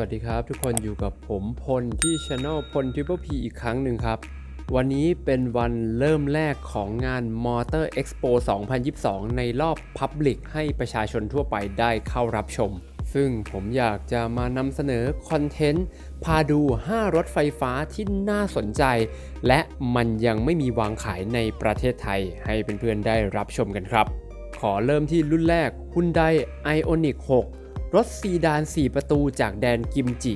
วัสดีครับ ทุกคนอยู่กับผมพลที่ Channel พล Triple P อีกครั้งหนึ่งครับ วันนี้เป็นวันเริ่มแรกของงาน Motor Expo 2022 ในรอบ Public ให้ประชาชนทั่วไปได้เข้ารับชม ซึ่งผมอยากจะมานำเสนอคอนเทนต์ พาดู 5 รถไฟฟ้าที่น่าสนใจ และมันยังไม่มีวางขายในประเทศไทย ให้เพื่อนๆได้รับชมกันครับ ขอเริ่มที่รุ่นแรก Hyundai Ioniq 6 รถซีดาน 4 ประตูจากแดนกิมจิ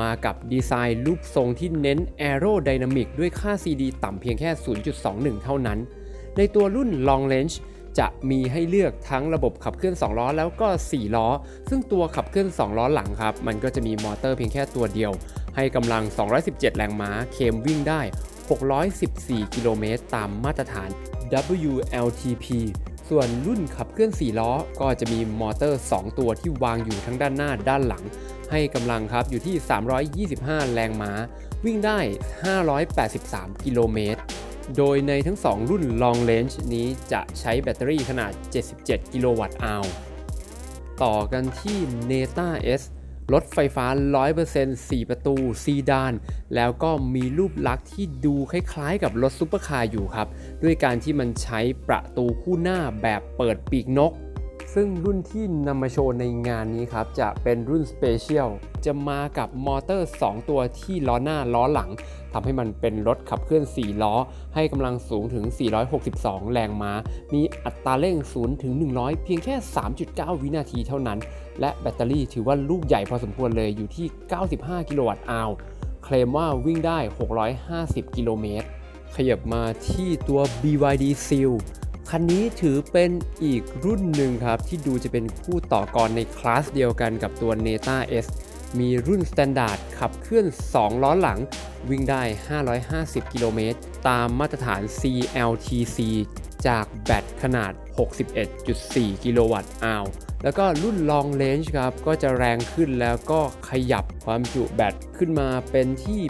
มากับดีไซน์รูปทรงที่เน้น Aerodynamic ด้วยค่า CD ต่ำเพียงแค่ 0.21 เท่านั้น ในตัวรุ่น Long Range จะมีให้เลือกทั้งระบบขับเคลื่อน 2 ล้อแล้วก็ 4 ล้อ ซึ่งตัวขับเคลื่อน 2 ล้อหลังครับ มันก็จะมีมอเตอร์เพียงแค่ตัวเดียว ให้กำลัง 217 แรงม้า เคมวิ่งได้ 614 กิโลเมตรตามมาตรฐาน WLTP ส่วนรุ่นขับเคลื่อน 4 ล้อ ก็จะมีมอเตอร์ 2 ตัวที่วางอยู่ทั้งด้านหน้าด้านหลัง ให้กำลังครับอยู่ที่ 325 แรงม้า วิ่งได้ 583 กิโลเมตร โดยในทั้ง 2 รุ่น Long Range นี้จะใช้แบตเตอรี่ขนาด 77 กิโลวัตต์อาวต่อกันที่ Neta S รถไฟฟ้า 100% 4 ประตูซีดาน แล้วก็มีรูปลักษณ์ที่ดูคล้ายๆ กับรถซุปเปอร์คาร์อยู่ครับ ด้วยการที่มันใช้ประตูคู่หน้าแบบเปิดปีกนก ซึ่งรุ่นที่นำมาโชว์ในงานนี้ครับ จะเป็นรุ่น Special จะมากับมอเตอร์ 2 ตัวที่ล้อหน้าล้อหลังทำให้มันเป็นรถขับเคลื่อน 4 ล้อ ให้กำลังสูงถึง 462 แรงม้า มีอัตราเร่ง 0 ถึง 100 เพียงแค่ 3.9 วินาทีเท่านั้น และแบตเตอรี่ถือว่าลูกใหญ่พอสมควรเลยอยู่ที่ 95 กิโลวัตต์อาวเคลมว่าวิ่งได้ 650 กิโลเมตร ขยับมาที่ตัว BYD Seal คันนี้ถือเป็นอีกรุ่นหนึ่งครับ ที่ดูจะเป็นคู่ต่อกรในคลาสเดียวกันกับตัว Neta S มีรุ่น Standard ขับเคลื่อน 2 ล้อหลัง วิ่งได้ 550 กิโลเมตร ตามมาตรฐาน CLTC จากแบตขนาด 61.4 กิโลวัตต์อาวแล้วก็รุ่น Long Range ครับ ก็จะแรงขึ้นแล้วก็ขยับความจุแบตขึ้นมาเป็นที่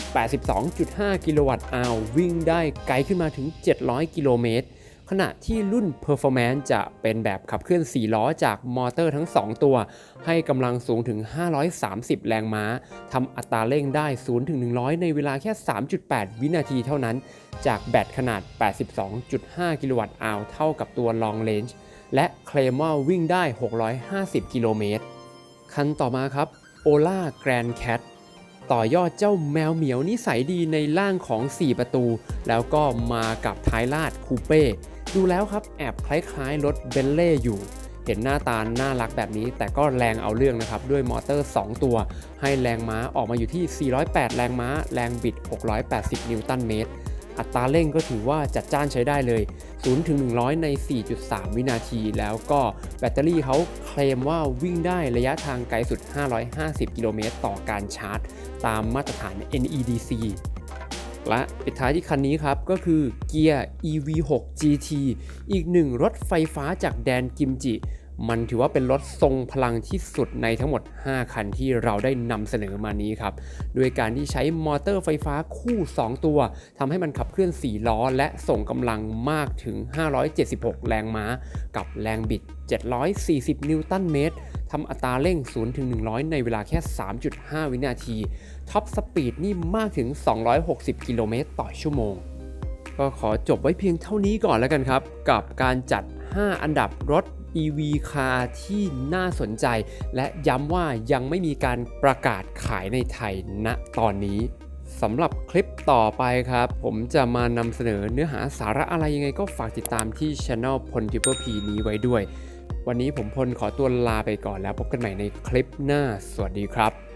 82.5 กิโลวัตต์อาววิ่งได้ไกลขึ้นมาถึง 700 กิโลเมตร ขณะที่รุ่น Performance จะเป็นแบบขับเคลื่อน 4 ล้อจากมอเตอร์ทั้ง 2 ตัว ให้กำลังสูงถึง 530 แรงม้าทำอัตราเร่งได้ 0-100 ในเวลาแค่ 3.8 วินาทีเท่านั้น จากแบตขนาด 82.5 กิโลวัตต์อาวเท่ากับตัว Long Range และเคลมว่าวิ่งได้ 650 กิโลเมตร คันต่อมาครับ Ola Grand Cat ต่อยอดเจ้าแมวเหมียวนิสัยดีในร่างของ 4 ประตู แล้วก็มากับท้ายลาดคูเป้ ดูแล้วครับแอบคล้ายๆรถเบนเล่อยู่ เห็นหน้าตาน่ารักแบบนี้ แต่ก็แรงเอาเรื่องนะครับ ด้วยมอเตอร์ 2 ตัว ให้แรงม้าออกมาอยู่ที่ 408 แรงม้า แรงบิด 680 นิวตันเมตร อัตราเร่งก็ถือว่าจัดจ้านใช้ได้เลย 0 ถึง 100 ใน 4.3 วินาที แล้วก็แบตเตอรี่เขาเคลมว่าวิ่งได้ระยะทางไกลสุด 550 กิโลเมตรต่อการชาร์จ ตามมาตรฐาน NEDC และปิดท้ายที่คันนี้ครับ ก็คือเกียร์ EV6 GT อีกหนึ่งรถไฟฟ้าจากแดนกิมจิ มันถือว่าเป็นรถทรงพลังที่สุดในทั้งหมด 5 คันที่เราได้นำเสนอมานี้ครับด้วยการที่ใช้มอเตอร์ไฟฟ้าคู่ 2 ตัวทำให้มันขับเคลื่อน 4 ล้อ และส่งกำลังมากถึง 576 แรงม้า กับแรงบิด 740 นิวตันเมตร ทำอัตราเร่ง 0 ถึง 100 ในเวลาแค่ 3.5 วินาที ท็อปสปีดนี่มากถึง 260 กิโลเมตรต่อชั่วโมง ก็ขอจบไว้เพียงเท่านี้ก่อนแล้วกันครับ กับการจัด 5 อันดับรถ EV คาร์ที่น่าสนใจ และย้ำว่ายังไม่มีการประกาศขายในไทยณตอนนี้สำหรับคลิปต่อไปครับ ผมจะมานำเสนอเนื้อหาสาระอะไรยังไงก็ฝากติดตามที่ Channel พล Triple P นี้ไว้ด้วย วันนี้ผมพลขอตัวลาไปก่อนแล้วพบกันใหม่ในคลิปหน้า สวัสดีครับ